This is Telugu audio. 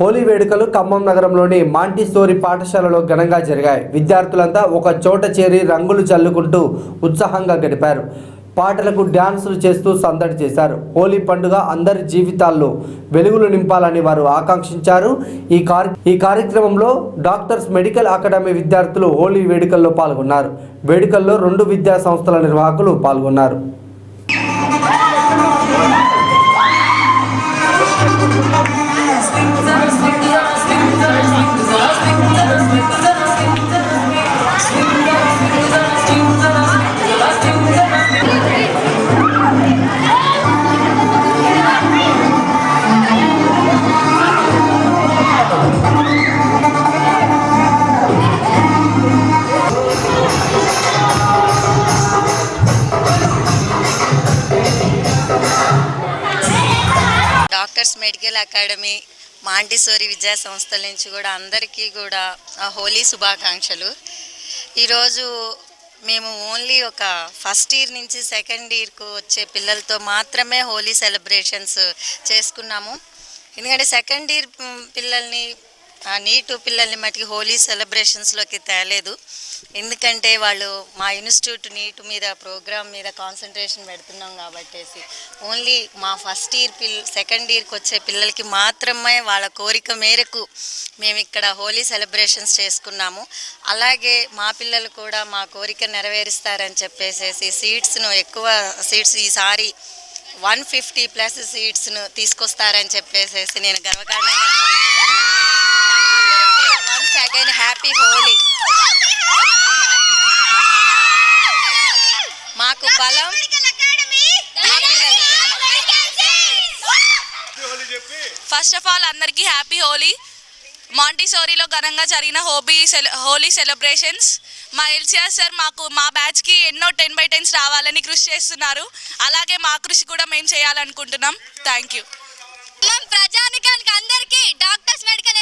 హోలీ వేడుకలు ఖమ్మం నగరంలోని మాంటిసోరి పాఠశాలలో ఘనంగా జరిగాయి. విద్యార్థులంతా ఒక చోట చేరి రంగులు చల్లుకుంటూ ఉత్సాహంగా గడిపారు. పాటలకు డ్యాన్సులు చేస్తూ సందడి చేశారు. హోలీ పండుగ అందరి జీవితాల్లో వెలుగులు నింపాలని వారు ఆకాంక్షించారు. ఈ కార్య ఈ కార్యక్రమంలో డాక్టర్స్ మెడికల్ అకాడమీ విద్యార్థులు హోలీ వేడుకల్లో పాల్గొన్నారు. వేడుకల్లో రెండు విద్యా సంస్థల నిర్వాహకులు పాల్గొన్నారు. డాక్టర్స్ అకాడమీ మాంటిసోరి విద్యా సంస్థల నుంచి కూడా అందరికీ కూడా హోలీ శుభాకాంక్షలు. ఈరోజు మేము ఓన్లీ ఒక ఫస్ట్ ఇయర్ నుంచి సెకండ్ ఇయర్కు వచ్చే పిల్లలతో మాత్రమే హోలీ సెలబ్రేషన్స్ చేసుకున్నాము. ఎందుకంటే సెకండ్ ఇయర్ పిల్లల్ని నీటు పిల్లల్ని మటుకి హోలీ సెలబ్రేషన్స్లోకి తేలేదు. ఎందుకంటే వాళ్ళు మా ఇన్స్టిట్యూట్ నీటు మీద ప్రోగ్రామ్ మీద కాన్సన్ట్రేషన్ పెడుతున్నాం కాబట్టేసి ఓన్లీ మా ఫస్ట్ ఇయర్ పిల్ సెకండ్ ఇయర్కి వచ్చే పిల్లలకి మాత్రమే వాళ్ళ కోరిక మేరకు మేము ఇక్కడ హోలీ సెలబ్రేషన్స్ చేసుకున్నాము. అలాగే మా పిల్లలు కూడా మా కోరిక నెరవేరుస్తారని చెప్పేసేసి సీట్స్ను ఎక్కువ సీట్స్ ఈసారి వన్ ఫిఫ్టీ ప్లస్ సీట్స్ను తీసుకొస్తారని చెప్పేసేసి నేను గర్వకారణంగా అగైన్ హ్యాపీ హోలీ మాకు బలం ఫస్ట్ ఆఫ్ ఆల్ అందరికీ హ్యాపీ హోలీ మాంటిసోరీలో ఘనంగా జరిగిన హోబీ సెల హోలీ సెలబ్రేషన్స్ మా ఎల్సిఆర్ సార్ మాకు మా బ్యాచ్కి ఎన్నో టెన్ బై టెన్స్ రావాలని కృషి చేస్తున్నారు. అలాగే మా కృషి కూడా మేము చేయాలనుకుంటున్నాం. థ్యాంక్ యూ ప్రజానికానికి అందరికీ డాక్టర్స్ మెడికల్